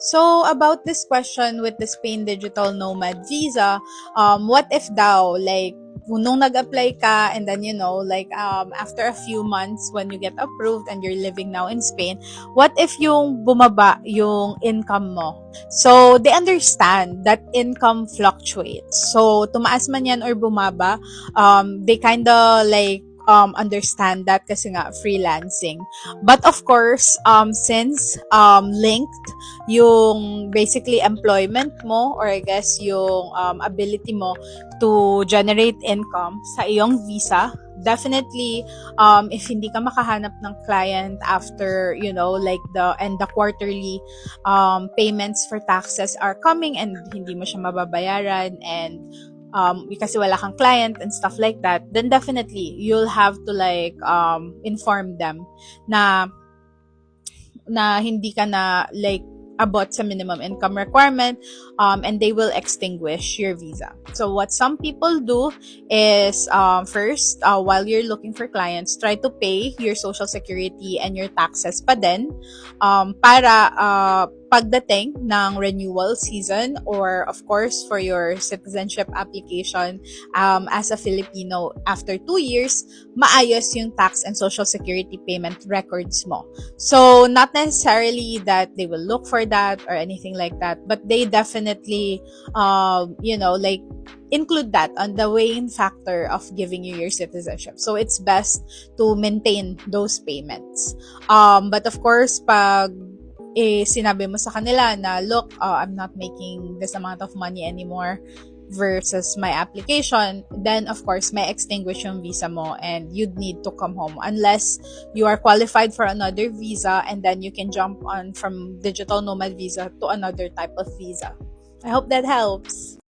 So, about this question with the Spain Digital Nomad Visa, um, what if daw, like, nung nag-apply ka and then you know like um after a few months when you get approved and you're living now in Spain what if yung bumaba yung income mo? So they understand that income fluctuates. So tumaas man yan or bumaba um they kind of like um, understand that kasi nga freelancing. But of course, um, since um, linked yung basically employment mo or I guess yung um, ability mo to generate income sa iyong visa, definitely um if hindi ka makahanap ng client after you know like the and the quarterly um payments for taxes are coming and hindi mo siya mababayaran and um, kasi wala kang client and stuff like that, then definitely you'll have to like um, inform them na na hindi ka na like abot sa minimum income requirement um, and they will extinguish your visa. So what some people do is um, first, uh, while you're looking for clients, try to pay your social security and your taxes pa din um, para uh, pagdating ng renewal season or of course for your citizenship application um, as a Filipino after two years, maayos yung tax and social security payment records mo. So, not necessarily that they will look for that or anything like that, but they definitely, um, you know, like include that on the weighing factor of giving you your citizenship. So it's best to maintain those payments. Um, but of course, pag eh, sinabi mo sa kanila na, look, uh, I'm not making this amount of money anymore versus my application, then of course, may extinguish yung visa mo and you'd need to come home unless you are qualified for another visa and then you can jump on from digital nomad visa to another type of visa. I hope that helps.